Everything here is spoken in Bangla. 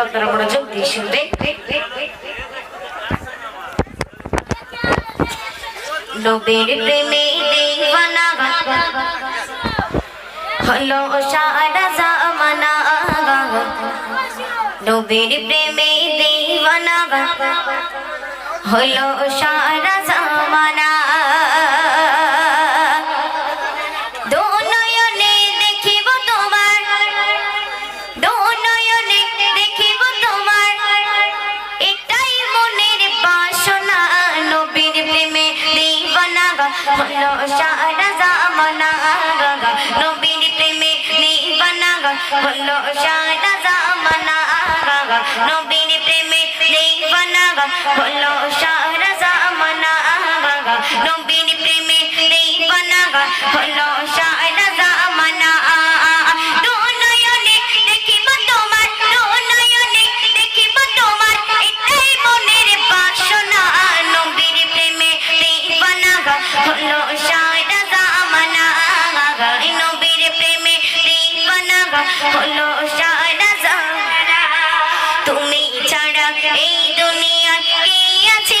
আপনারা মনোযোগ দিয়ে শুনবেন নবীর প্রেমে দিওয়ানা হলো সারা জামানা নবীর প্রেমে দিওয়ানা হলো সারা হলো সারা জামানা নবীর প্রেমে দিওয়ানা হলো সারা জামানা নবীর প্রেমে দিওয়ানা হলো সারা জামানা নবীর প্রেমে দিওয়ানা হলো সারা হলো সারা তুমি ছাড়া এই দুনিয়া কে আছে